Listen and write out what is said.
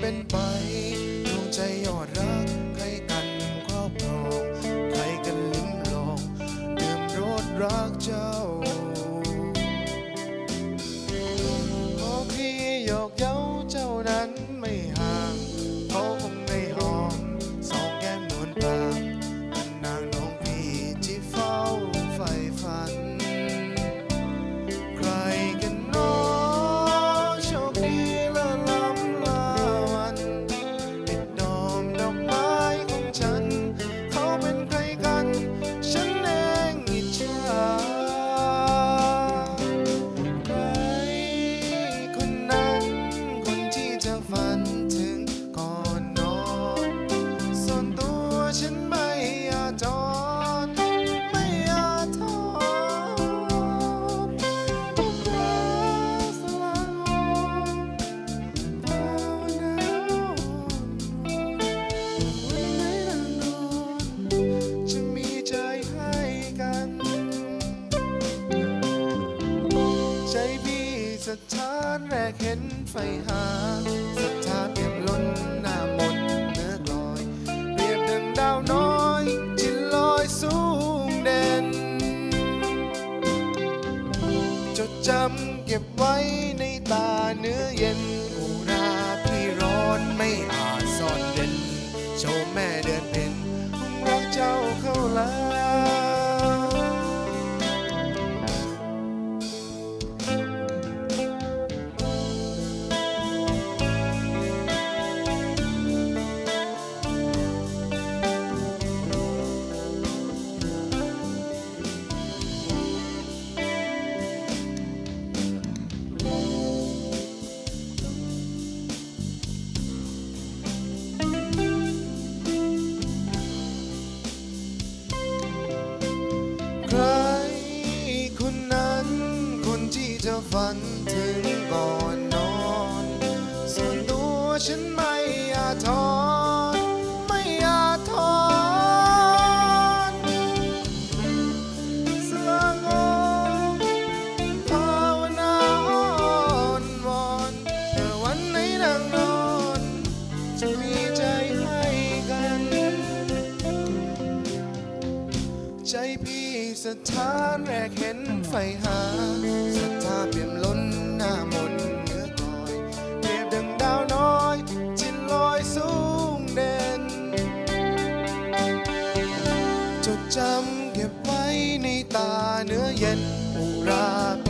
เป็นไปดวงใจยอดรักใครกันครอบครอง ใครกันลิ้มลอง เดิมรสรักเจ้า สถานแรกเห็นไฟหาศรัทธาเปียมล้นหน้ามนต์เนื้อกลอยเปรียบดังดาวน้อยที่ลอยสูงเด่น จดจำเก็บไว้ในตาเนื้อเย็นอุราพี่ร้อนไม่อาจซ่อนเด่นโชว์แม่ ใจพี่สถานแรกเห็นไฟหาศรัทธาเปี่ยมล้นหน้ามนเนื้อกลอยเปรียบดังดาวน้อยที่ลอยสูงเด่น จดจำเก็บไว้ในตาเนื้อเย็นอุราพ